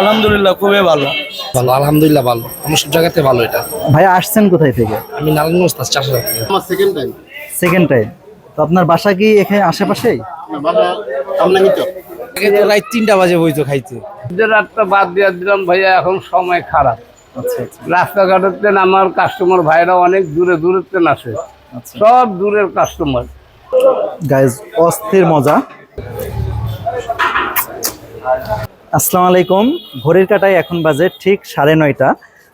আলহামদুলিল্লাহ খুবই ভালো। ভালো আলহামদুলিল্লাহ ভালো। আমার সব জায়গাতে ভালো এটা। ভাই আসছেন কোথায় থেকে? আমি নারায়ণগঞ্জ তার চাষা আমার সেকেন্ড টাইম সেকেন্ড টাইম তো আপনার বাসা কি এখানে আশেপাশেই? রাত তিনটা বাজে বইতো খাইতে। রাতটা বাদ দিয়ে দিলাম ভাইয়া এখন সময় খারাপ। আচ্ছা আচ্ছা। রাস্তাঘাটের তেন আমার কাস্টমার ভাইরা অনেক দূরে দূরের তেন আসে। আচ্ছা। সব দূরের কাস্টমার গাইজ অস্থির মজা। আসসালামু আলাইকুম। ভোরের কাটায় এখন বাজে ঠিক সাড়ে নয়টা।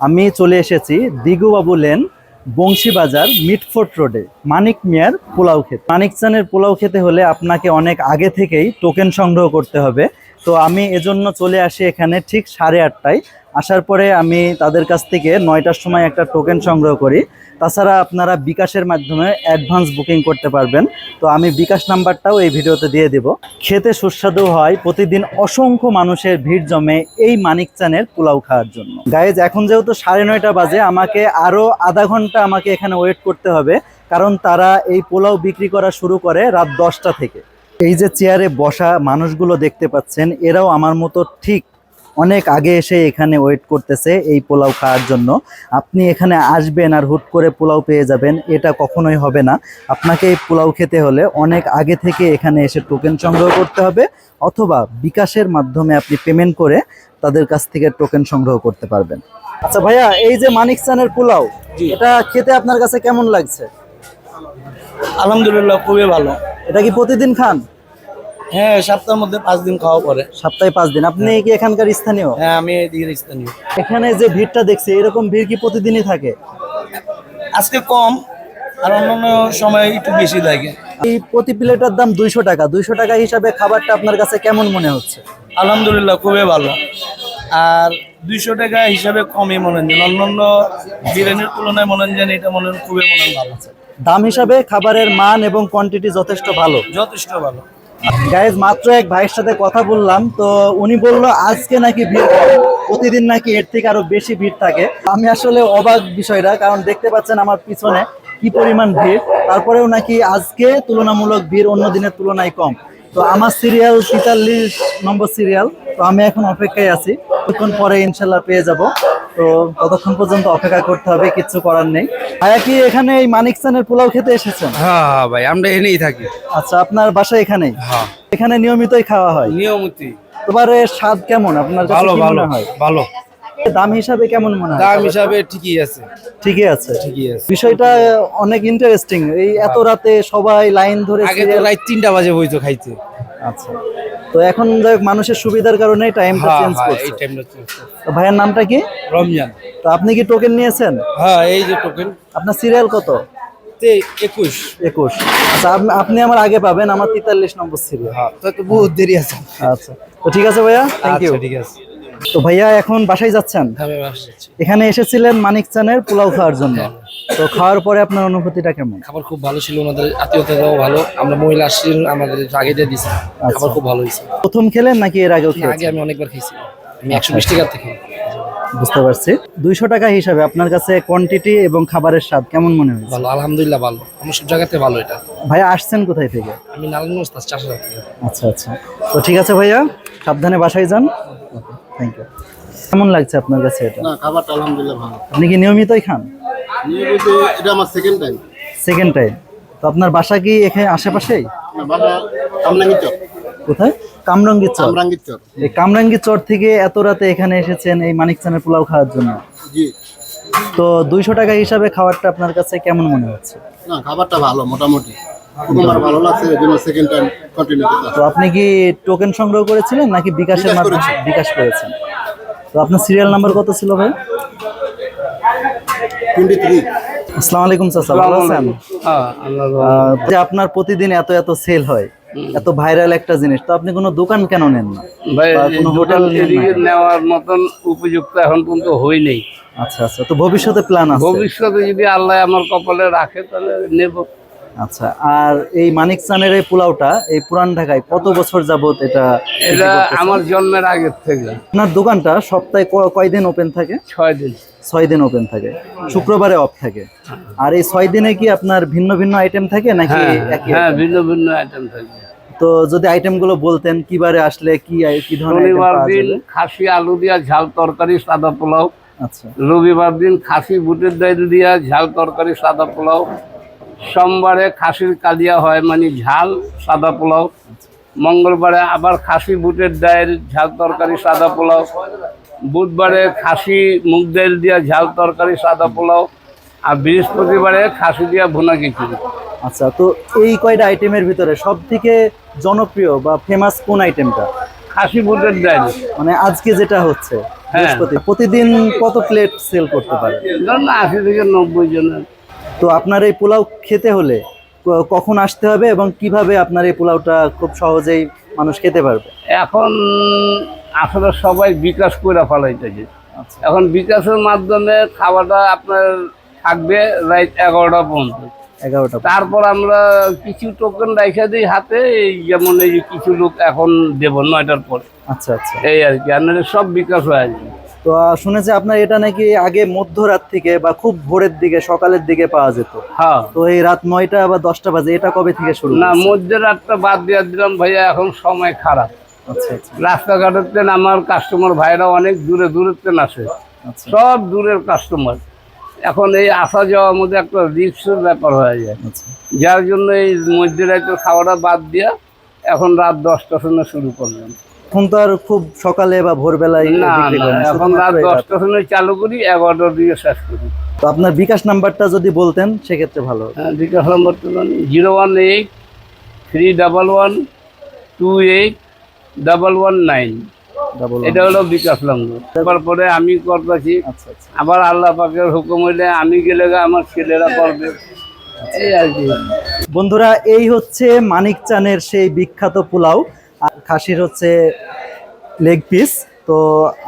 আমি চলে এসেছি দিগুবাবু লেন বংশীবাজার মিটফোর্ট রোডে। মানিক মিয়ার পোলাও খেতে মানিক চানের পোলাও খেতে হলে আপনাকে অনেক আগে থেকেই টোকেন সংগ্রহ করতে হবে। তো আমি এজন্য চলে আসি এখানে ঠিক সাড়ে আটটায়। আসার পরে আমি তাদের কাছ থেকে নয়টার সময় একটা টোকেন সংগ্রহ করি। তাছাড়া আপনারা বিকাশের মাধ্যমে অ্যাডভান্স বুকিং করতে পারবেন। তো আমি বিকাশ নাম্বারটাও এই ভিডিওতে দিয়ে দেব। খেতে সুস্বাদু হয়, প্রতিদিন অসংখ্য মানুষের ভিড় জমে এই মানিক চানের পোলাও খাওয়ার জন্য। গায়েজ এখন যেহেতু সাড়ে নয়টা বাজে, আমাকে আরও আধা ঘণ্টা আমাকে এখানে ওয়েট করতে হবে। কারণ তারা এই পোলাও বিক্রি করা শুরু করে রাত দশটা থেকে। এই যে চেয়ারে বসা মানুষগুলো দেখতে পাচ্ছেন এরাও আমার মতো ঠিক অনেক আগে এসে এখানে ওয়েট করতেছে এই পোলাও খাওয়ার জন্য। আপনি এখানে আসবেন আর হুট করে পোলাও পেয়ে যাবেন এটা কখনোই হবে না। আপনাকে এই পোলাও খেতে হলে অনেক আগে থেকে এখানে এসে টোকেন সংগ্রহ করতে হবে অথবা বিকাশের মাধ্যমে আপনি পেমেন্ট করে তাদের কাছ থেকে টোকেন সংগ্রহ করতে পারবেন। আচ্ছা ভাইয়া এই যে মানিক চানের পোলাও এটা খেতে আপনার কাছে কেমন লাগছে? আলহামদুলিল্লাহ খুবই ভালো। এটা কি প্রতিদিন খান? হ্যাঁ সপ্তাহের মধ্যে পাঁচ দিন খাওয়া পরে। সপ্তাহে পাঁচ দিন। আপনি কি এখানকার স্থানীয়? হ্যাঁ আমি এদিকে স্থানীয়। এখানে যে ভিড়টা দেখছি এরকম ভিড় কি প্রতিদিনই থাকে? আজকে কম আর অন্যান্য সময় একটু বেশি লাগে। এই প্রতি প্লেটার দাম দুইশো টাকা। দুইশো টাকা হিসাবে খাবারটা আপনার কাছে কেমন মনে হচ্ছে? আলহামদুলিল্লাহ খুবই ভালো। আর দুইশো টাকা হিসাবে কমই মনে হয় অন্যান্য বিরিয়ানির তুলনায় মনে হয় এটা মনে হয় খুবই মনে হয় ভালো দাম হিসাবে খাবারের মান এবং কোয়ান্টিটি যথেষ্ট ভালো। যথেষ্ট ভালো। গাইজ মাত্র এক ভাইয়ের সাথে কথা বললাম তো উনি বলল আজকে নাকি ভিড় প্রতিদিন নাকি এর থেকে আরও বেশি ভিড় থাকে। আমি আসলে অবাক বিষয়টা কারণ দেখতে পাচ্ছেন আমার পিছনে কি পরিমাণ ভিড়। তারপরেও নাকি আজকে তুলনামূলক ভিড় অন্য দিনের তুলনায় কম। তো আমার সিরিয়াল তেতাল্লিশ নম্বর সিরিয়াল তো আমি এখন অপেক্ষায় আছি। কিছুক্ষণ পরে ইনশাল্লাহ পেয়ে যাব। তো ততক্ষণ পর্যন্ত অপেক্ষা করতে হবে কিচ্ছু করার নেই। ভাইয়া কি এখানে এই মানিক পোলাও খেতে এসেছেন? হ্যাঁ হ্যাঁ ভাই আমরা এনেই থাকি। আচ্ছা আপনার বাসা এখানেই? হ্যাঁ। এখানে নিয়মিতই খাওয়া হয়? নিয়মিতই। তোমার এর স্বাদ কেমন? আপনার কাছে ভালো ভালো হয়? ভালো। দাম হিসাবে কেমন মনে হয়? দাম হিসাবে ঠিকই আছে। ঠিকই আছে? ঠিকই আছে। বিষয়টা অনেক ইন্টারেস্টিং এই এত রাতে সবাই লাইন ধরে আগে তো রাত তিনটা বাজে বইতো খাইতে। আচ্ছা। তো এখন মানুষের সুবিধার কারণে টাইমটা হ্যাঁ চেঞ্জ হ্যাঁ করছে। এই টাইমটা চেঞ্জ তো ভাইয়ের নামটা কি? রমজান। তো আপনি কি টোকেন নিয়েছেন? হ্যাঁ এই যে টোকেন আপনার সিরিয়াল কত? একুশ। একুশ। আচ্ছা আপনি আমার আগে পাবেন আমার তেতাল্লিশ নম্বর সিরিয়াল হ্যাঁ তো বহুত দেরি আছে। আচ্ছা তো ঠিক আছে ভাইয়া থ্যাংক ইউ আচ্ছা ঠিক আছে। তো ভাইয়া এখন বাসায় যাচ্ছেন? যাচ্ছি। এখানে এসেছিলেন মানিক চানের পোলাও খাওয়ার জন্য। তো খাওয়ার পরে আপনার অনুভূতিটা কেমন? খাবার খুব ভালো ছিল ওনাদের আত্মীয়তাটাও ভালো। আমরা মহিলা আসছিলেন আমাদের আগে দিয়ে দিয়েছে। খাবার খুব ভালো হয়েছে। প্রথম খেলেন নাকি এর আগেও আগে আমি অনেকবার খেয়েছি। আমি একশো বিশ টাকার থেকে। বুঝতে পারছি। দুইশো টাকা হিসাবে আপনার কাছে কোয়ান্টিটি এবং খাবারের স্বাদ কেমন মনে হয় ভালো আলহামদুলিল্লাহ ভালো। আমার সব জায়গাতে ভালো এটা। ভাইয়া আসছেন কোথায় থেকে? আমি নারায়ণগঞ্জ চাষা আচ্ছা আচ্ছা। তো ঠিক আছে ভাইয়া সাবধানে বাসায় যান। থ্যাংক ইউ কেমন লাগছে আপনার কাছে এটা? না খাবারটা আলহামদুলিল্লাহ ভালো। আপনি কি নিয়মিতই খান? নিয়মিত এটা আমার সেকেন্ড টাইম সেকেন্ড টাইম তো আপনার বাসা কি এখানে আশেপাশেই? কোথায়? কামরঙ্গি চর। আমরাঙ্গি চক এই কামরাঙ্গি চর থেকে এত রাতে এখানে এসেছেন এই মানিক চানের পোলাও খাওয়ার জন্য। জি। তো দুইশো টাকা হিসাবে খাবারটা আপনার কাছে কেমন মনে হচ্ছে? না খাবারটা ভালো মোটামুটি। প্রথমবার ভালো লাগছে এই জন্য সেকেন্ড টাইম কন্টিনিউ করতে তো আপনি কি টোকেন সংগ্রহ করেছিলেন নাকি বিকাশের মাধ্যমে? বিকাশ করেছেন। তো আপনার সিরিয়াল নাম্বার কত ছিল ভাই? টোয়েন্টি থ্রি আসসালামু আলাইকুম চাচা ভালো আছেন? হ্যাঁ যে আপনার প্রতিদিন এত এত সেল হয় এত ভাইরাল একটা জিনিস তো আপনি কোনো দোকান কেন নেন না? ভাই কোনো হোটেল? নেওয়ার মতন উপযুক্ত এখন পর্যন্ত হই নেই। আচ্ছা আচ্ছা তো ভবিষ্যতে প্ল্যান আছে? ভবিষ্যতে যদি আল্লাহ আমার কপালে রাখে তাহলে নেব। আচ্ছা আর এই মানিক চানের এই পোলাওটা এই পুরান ঢাকায় কত বছর যাবত এটা এটা আমার জন্মের আগের থেকে। আপনার দোকানটা সপ্তাহে কয়দিন ওপেন থাকে? ছয় দিন। ছয় দিন ওপেন থাকে। শুক্রবারে অফ থাকে। আর এই ছয় দিনে কি আপনার ভিন্ন ভিন্ন আইটেম থাকে নাকি হ্যাঁ হ্যাঁ? ভিন্ন ভিন্ন আইটেম থাকে। তো যদি আইটেমগুলো বলতেন কিবারে আসলে কি কি ধরনের শনিবার দিন খাসি আলু দিয়া ঝাল তরকারি সাদা পোলাও। আচ্ছা। রবিবার দিন খাসি বুটের ডাল দিয়া ঝাল তরকারি সাদা পোলাও। সোমবারে খাসির কালিয়া হয় মানে ঝাল সাদা পোলাও। মঙ্গলবারে আবার খাসি বুটের ডাল ঝাল তরকারি সাদা পোলাও। বুধবারে খাসি মুগ ডাল দিয়া ঝাল তরকারি সাদা পোলাও। আর বৃহস্পতিবারে খাসি দিয়া ভুনা খিচুড়ি। আচ্ছা তো এই কয়টা আইটেমের ভিতরে সব থেকে জনপ্রিয় বা ফেমাস কোন আইটেমটা? খাসি বুটের ডাল মানে আজকে যেটা হচ্ছে হ্যাঁ। বৃহস্পতি প্রতিদিন কত প্লেট সেল করতে পারে? ধরুন আশি থেকে নব্বই জনের। তো আপনার এই পোলাও খেতে হলে কখন আসতে হবে এবং কীভাবে আপনার এই পোলাওটা খুব সহজেই মানুষ খেতে পারবে? এখন আসলে সবাই বিকাশ করে ফেলাইতেছে। আচ্ছা। এখন বিকাশের মাধ্যমে খাওয়াটা আপনার থাকবে রাত এগারোটা পর্যন্ত। এগারোটা তারপর আমরা কিছু টোকেন রাইখা দিই হাতে এই যেমন এই কিছু লোক এখন দেব নয়টার পরে। আচ্ছা আচ্ছা। এই আর কি নাহলে সব বিকাশ হয়ে যাবে। তো শুনেছি আপনার এটা নাকি আগে মধ্যরাত থেকে বা খুব ভোরের দিকে সকালের দিকে পাওয়া যেত। হ্যাঁ। তো এই রাত নয়টা বা দশটা বাজে এটা কবে থেকে শুরু না হয়েছে? মধ্যে রাতটা বাদ দিয়ে দিলাম ভাইয়া এখন সময় খারাপ। আচ্ছা আচ্ছা। রাস্তাঘাটের তেন আমার কাস্টমার ভাইরা অনেক দূরে দূরের তেন আসে। আচ্ছা। সব দূরের কাস্টমার এখন এই আসা যাওয়ার মধ্যে একটা রিক্সের ব্যাপার হয়ে যায়। আচ্ছা। যার জন্য এই মধ্যে রাতের খাওয়াটা বাদ দিয়া এখন রাত দশটার সময় শুরু করলাম। এখন তো আর খুব সকালে বা ভোরবেলায় এখন রাত। দশটার সময় চালু করি এগারোটার দিকে শেষ করি। তো আপনার বিকাশ নাম্বারটা যদি বলতেন সেক্ষেত্রে ভালো হ্যাঁ, বিকাশ নাম্বারটা zero one eight three double one two eight double one nine. এটা হলো বিকাশ নম্বর। তারপরে আমি করতেছি আচ্ছা আচ্ছা। আবার আল্লাহ পাকের হুকুম হইলে আমি গেলে আমার ছেলেরা করবে। আর কি। বন্ধুরা এই হচ্ছে মানিক চানের সেই বিখ্যাত পোলাও। আর খাসির হচ্ছে লেগ পিস তো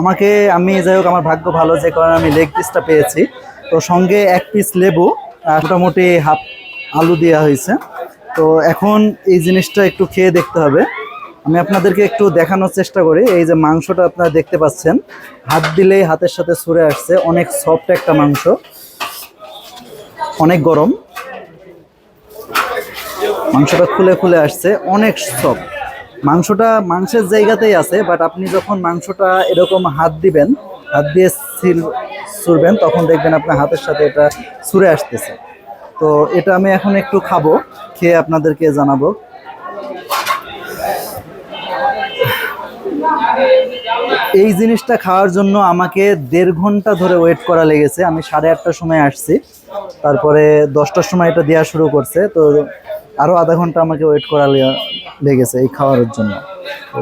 আমাকে, আমি যাই হোক, আমার ভাগ্য ভালো, যে কারণে আমি লেগ পিসটা পেয়েছি। তো সঙ্গে এক পিস লেবু, আর মোটামুটি হাফ আলু দেওয়া হয়েছে। তো এখন এই জিনিসটা একটু খেয়ে দেখতে হবে। আমি আপনাদেরকে একটু দেখানোর চেষ্টা করি। এই যে মাংসটা আপনারা দেখতে পাচ্ছেন, হাত দিলেই হাতের সাথে সরে আসছে। অনেক সফট একটা মাংস। অনেক গরম। মাংসটা খুলে খুলে আসছে। অনেক সব মাংসটা মাংসের জায়গাতেই আছে বাট আপনি যখন মাংসটা এরকম হাত দিবেন, হাত দিয়ে সিল ছুরবেন তখন দেখবেন আপনার হাতের সাথে এটা ছুঁড়ে আসতেছে। তো এটা আমি এখন একটু খাব, খেয়ে আপনাদেরকে জানাব। এই জিনিসটা খাওয়ার জন্য আমাকে দেড় ঘণ্টা ধরে ওয়েট করা লেগেছে, আমি সাড়ে আটটার সময় আসছি। তারপরে দশটার সময় এটা দেওয়া শুরু করছে, তো আরও আধা ঘণ্টা আমাকে ওয়েট করা লেগেছে এই খাওয়ার জন্য।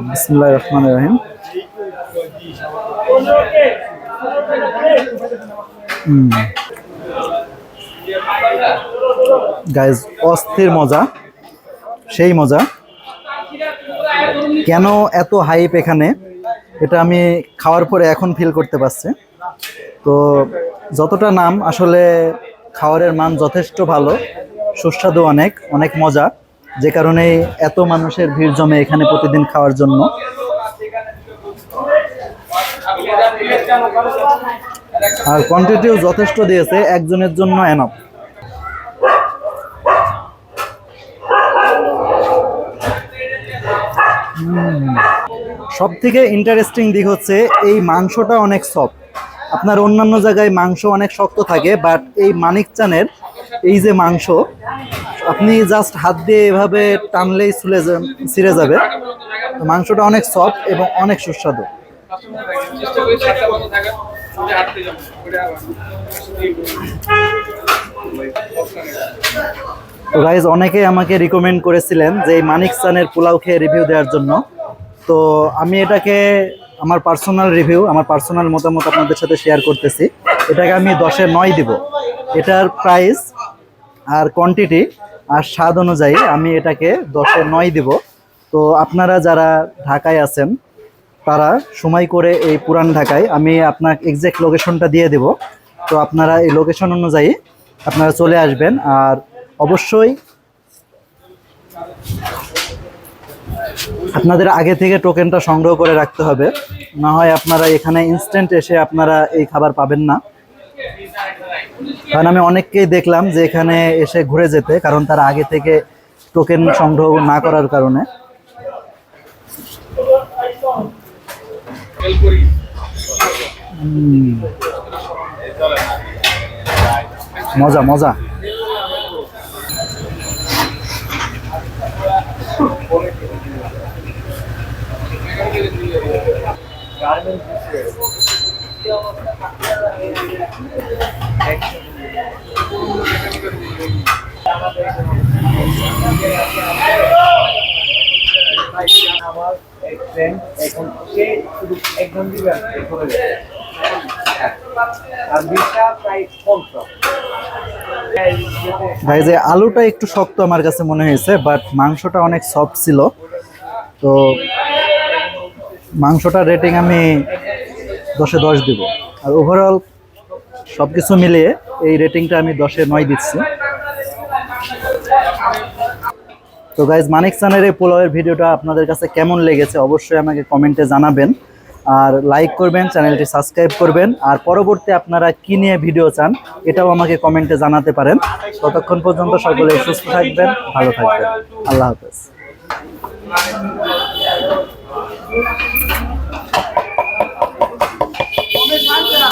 বিসমুল্লাহ রহমান রহিম। গাইজ অস্থির মজা, সেই মজা। কেন এত হাইপ এখানে? এটা আমি খাওয়ার পরে এখন ফিল করতে পারছি। তো যতটা নাম, আসলে খাবারের মান যথেষ্ট ভালো, সুস্বাদু অনেক অনেক মজা। যে কারণে এত মানুষের ভিড় জমে এখানে প্রতিদিন খাওয়ার জন্য। আর কোয়ান্টিটিও যথেষ্ট দিয়েছে, একজনের জন্য এনফ সব থেকে ইন্টারেস্টিং দিক হচ্ছে, এই মাংসটা অনেক সফট আপনার অন্যান্য জায়গায় মাংস অনেক শক্ত থাকে বাট এই মানিক চানের এই যে মাংস, আপনি জাস্ট হাত দিয়ে এভাবে টানলেই ছুলে ছিঁড়ে যাবে। মাংসটা অনেক সফট এবং অনেক সুস্বাদু। গাইজ অনেকেই আমাকে রিকমেন্ড করেছিলেন যে এই মানিক চানের পোলাও খেয়ে রিভিউ দেওয়ার জন্য। তো আমি এটাকে আমার পার্সোনাল রিভিউ আমার পার্সোনাল মতামত আপনাদের সাথে শেয়ার করতেছি। এটাকে আমি দশে নয় দিব। এটার প্রাইস আর কোয়ান্টিটি আর স্বাদ অনুযায়ী আমি এটাকে দশে নয় দিব। তো আপনারা যারা ঢাকায় আছেন, তারা সময় করে এই পুরান ঢাকায়, আমি আপনার এক্সাক্ট লোকেশনটা দিয়ে দেব। তো আপনারা এই লোকেশন অনুযায়ী আপনারা চলে আসবেন। আর অবশ্যই আপনাদের আগে থেকে টোকেনটা সংগ্রহ করে রাখতে হবে। না হয় আপনারা এখানে ইনস্ট্যান্ট এসে আপনারা এই খাবার পাবেন না। কারণ আমি অনেককেই দেখলাম যে এখানে এসে ঘুরে যেতে, কারণ তারা আগে থেকে টোকেন সংগ্রহ না করার কারণে। মজা মজা। গাইজ এই আলুটা একটু শক্ত আমার কাছে মনে হয়েছে বাট মাংসটা অনেক সফট ছিল। তো মাংসটার রেটিং আমি দশে দশ দিব। আর ওভারঅল সব কিছু মিলিয়ে এই রেটিংটা আমি দশে নয় দিচ্ছি। তো গাইজ মানিক চানের এই পোলাওয়ের ভিডিওটা আপনাদের কাছে কেমন লেগেছে অবশ্যই আমাকে কমেন্টে জানাবেন। আর লাইক করবেন, চ্যানেলটি সাবস্ক্রাইব করবেন। আর পরবর্তী আপনারা কি নিয়ে ভিডিও চান, এটাও আমাকে কমেন্টে জানাতে পারেন। ততক্ষণ পর্যন্ত সকলে সুস্থ থাকবেন, ভালো থাকবেন। আল্লাহ হাফেজ। Come falta?